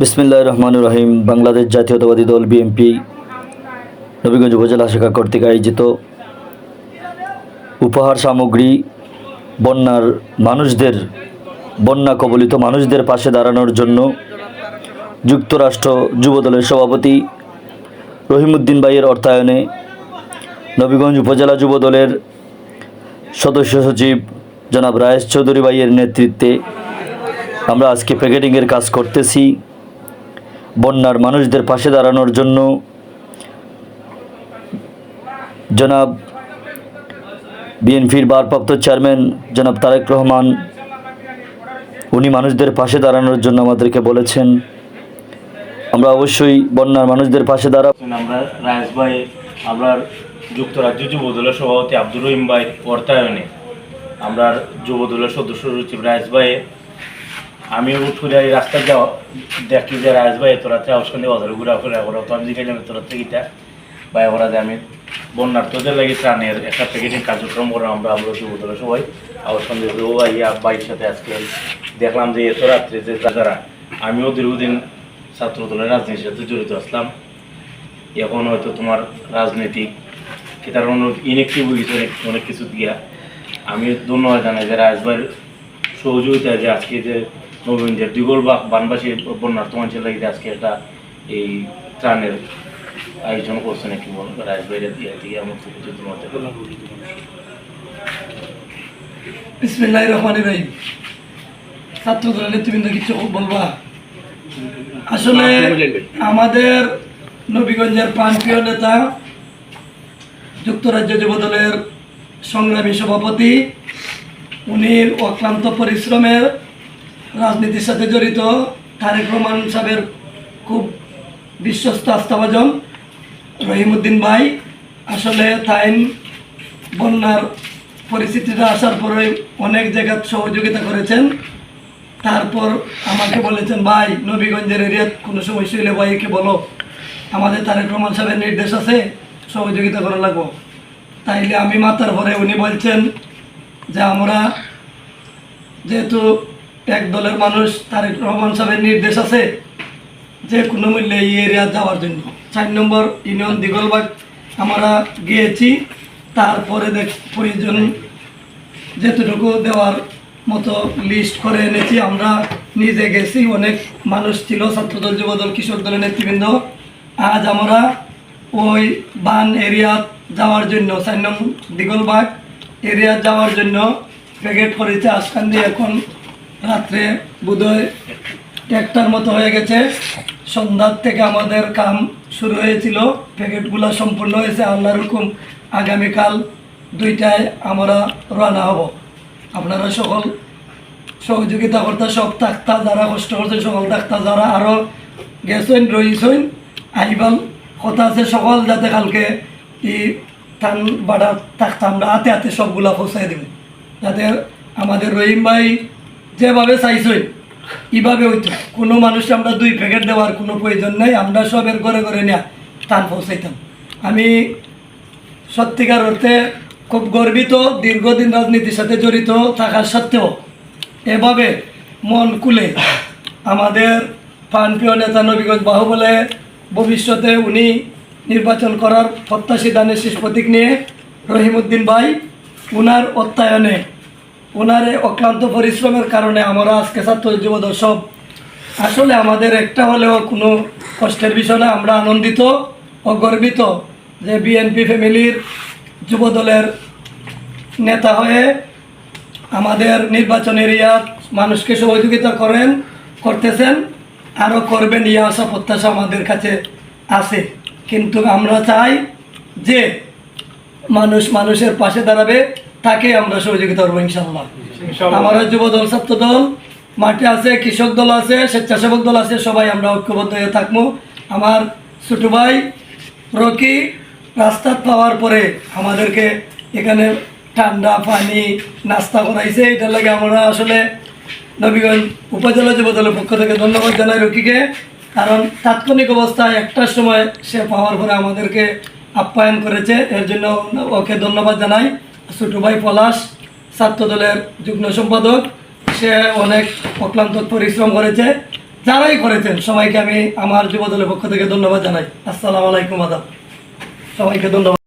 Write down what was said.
বিসমিল্লাহ রহমান রহিম, বাংলাদেশ জাতীয়তাবাদী দল বিএনপি, নবীগঞ্জ উপজেলা শাখা কর্তৃক আয়োজিত উপহার সামগ্রী, বন্যার মানুষদের, বন্যা কবলিত মানুষদের পাশে দাঁড়ানোর জন্য যুক্তরাষ্ট্র যুবদলের সভাপতি রহিমউদ্দিন ভাইয়ের অর্থায়নে নবীগঞ্জ উপজেলা যুবদলের সদস্য সচিব জনাব রায়েশ চৌধুরী ভাইয়ের নেতৃত্বে আমরা আজকে প্যাকেটিংয়ের কাজ করতেছি। বন্যার মানুষদের পাশে দাঁড়ানোর জন্য জনাব বিএনপির ভারপ্রাপ্ত চেয়ারম্যান জনাব তারেক রহমান, উনি মানুষদের পাশে দাঁড়ানোর জন্য আমাদেরকে বলেছেন। আমরা অবশ্যই বন্যার মানুষদের পাশে দাঁড়াব। আমরা রায়েশ ভাই, আমরা যুক্তরাজ্য যুবদলের সভাপতি আব্দুর রহিম ভাই অর্থায়নে আমরা যুবদলের সদস্য সচিব রায়েশ ভাই আমি উঠে এই রাস্তা যাওয়া দেখি যে রায়েশ ভাই তোরা থেকে অবসর দিয়ে বাজারে ঘুরা ফেরা ওরা তো আমি জিজ্ঞাসা তোরা থেকে গীতা ভাই, ওরা যে আমি বন্যার্থদের লাগে ত্রাণের একটা প্যাকেটিং কার্যক্রম করে আমরা আমরা যুবদলের সবাই। অবসর দিয়ে ও ভাইয়া বাইর সাথে আজকে দেখলাম যে এত রাত্রে যে যারা, আমিও দীর্ঘদিন ছাত্র দলের রাজনীতির সাথে জড়িত আসলাম। এখন হয়তো তোমার রাজনৈতিক কি তার অন্য ইনেকটিভ হয়েছে অনেক কিছু দিয়া আমি ধন্যবাদ জানাই যে রাজভাইয়ের সহযোগিতা যে আজকে যে নবীনদের দিগল বা বানবাসী বন্যার্থ মানুষের লাগিয়ে আজকে একটা এই ত্রাণের আয়োজন করছেন একটু বল? রাজভাইয়ের দিয়ে দিয়ে আমার খুব ধন্যবাদ জানাই। বিসমিল্লাহ রহমান রহিম। ছাত্র দলের নেতৃবৃন্দ কিছু বলবা? আসলে আমাদের নবীগঞ্জের প্রাণপ্রিয় নেতা যুক্তরাজ্য যুবদলের সংগ্রামী সভাপতি উনি অক্লান্ত পরিশ্রমের রাজনীতির সাথে জড়িত তারেক রহমান সাহেবের খুব বিশ্বস্ত আস্থাভাজন রহিমউদ্দিন ভাই। আসলে তাইন বন্যার পরিস্থিতিটা আসার পরে অনেক জায়গায় সহযোগিতা করেছেন। তারপর আমাকে বলেছেন, ভাই, নবীগঞ্জের এরিয়াত কোনো সমস্যা হলে ভাইকে বলো। আমাদের তারেক রহমান সাহেবের নির্দেশ আছে, সহযোগিতা করা লাগবো। তাইলে আমি মাতার পরে উনি বলছেন যে, আমরা যেহেতু এক দলের মানুষ তারেক রহমান সাহেবের নির্দেশ আছে যে কোনো মূল্যে এই এরিয়া যাওয়ার জন্য। চার নম্বর ইউনিয়ন দিগলবাগ, আমরা গিয়েছি, তারপরে দেখ প্রয়োজন যেতটুকু দেওয়ার মতো লিস্ট করে এনেছি। আমরা নিজে গেছি, অনেক মানুষ ছিল, ছাত্রদল, যুবদল কৃষক দলের নেতৃবৃন্দ। আজ আমরা ওই বান এরিয়া যাওয়ার জন্য, চার নং দিগলবাগ এরিয়া যাওয়ার জন্য প্যাকেট করেছে। আসকান দিয়ে এখন রাত্রে বোধহয় একটার মতো হয়ে গেছে। সন্ধ্যার থেকে আমাদের কাম শুরু হয়েছিল। প্যাকেটগুলো সম্পূর্ণ হয়েছে। আল্লাহর হুকুম, আগামীকাল দুইটায় আমরা রওনা হব। আপনারা সকল সহযোগিতা করতে সব ডাক্তার যারা কষ্ট করছে, সকল ডাক্তার যারা আরও গেছেন, রয়েছেন, আইবাল কথা আছে, সকল যাতে কালকে ই টান বাড়া থাকতে আমরা হাতে হাতে সবগুলা পৌঁছাই দেব। যাতে আমাদের রহিম ভাই যেভাবে চাইছেন এইভাবে হইতো। কোনো মানুষ আমরা দুই প্যাকেট দেওয়ার কোনো প্রয়োজন নেই, আমরা সবের ঘরে ঘরে নেয়া টান পৌঁছাইতাম। আমি সত্যিকার অর্থে খুব গর্বিত, দীর্ঘদিন রাজনীতির সাথে জড়িত থাকার সত্ত্বেও এভাবে মন কুলে আমাদের প্রাণপ্রিয় নেতা নবীগঞ্জ বাহুবলে ভবিষ্যতে উনি নির্বাচন করার প্রত্যাশী দানের শেষ প্রতীক নিয়ে রহিমউদ্দিন ভাই, উনার অত্যায়নে ওনার অক্লান্ত পরিশ্রমের কারণে আমরা আজকে ছাত্র যুবদল সব আসলে আমাদের একটা হলেও কোনো কষ্টের বিষয় না, আমরা আনন্দিত ও গর্বিত যে বিএনপি ফ্যামিলির যুবদলের নেতা হয়ে আমাদের নির্বাচন এরিয়া মানুষকে সহযোগিতা করেন, করতেছেন, আরও করবেন ইয়ে আশা প্রত্যাশা আমাদের কাছে আছে। কিন্তু আমরা চাই যে মানুষ মানুষের পাশে দাঁড়াবে তাকে আমরা সহযোগিতা করব ইনশাল্লাহ আমাদের যুব দল ছাত্র দল মাঠে আছে কৃষক দল আছে স্বেচ্ছাসেবক দল আছে সবাই আমরা ঐক্যবদ্ধ হয়ে থাকব। আমার ছোট ভাই রকি রাস্তা পাওয়ার পরে আমাদেরকে এখানে ঠান্ডা পানি নাস্তা করাইছে। এটার লাগে আমরা আসলে নবীগঞ্জ উপজেলা যুব দলের পক্ষ থেকে ধন্যবাদ জানাই রকিকে। কারণ তাৎক্ষণিক অবস্থায় একটার সময় সে পাওয়ার পরে আমাদেরকে আপ্যায়ন করেছে। এর জন্য ওকে ধন্যবাদ জানাই। ছোটো ভাই পলাশ, ছাত্র দলের যুগ্ম সম্পাদক। সে অনেক অক্লান্ত পরিশ্রম করেছে, যারাই করেছেন, সবাইকে আমি আমার যুবদলের পক্ষ থেকে ধন্যবাদ জানাই। আসসালামু আলাইকুম, আদাব। সবাইকে ধন্যবাদ।